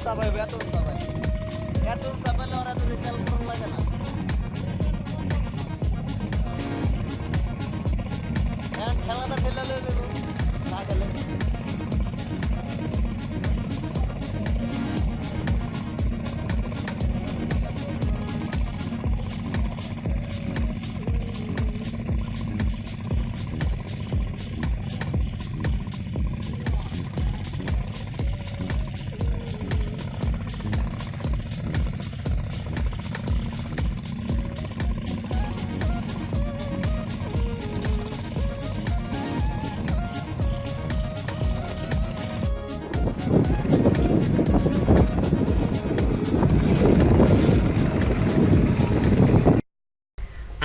sampai betul sampai. Betul sampai orang tulis dalam perlengkapan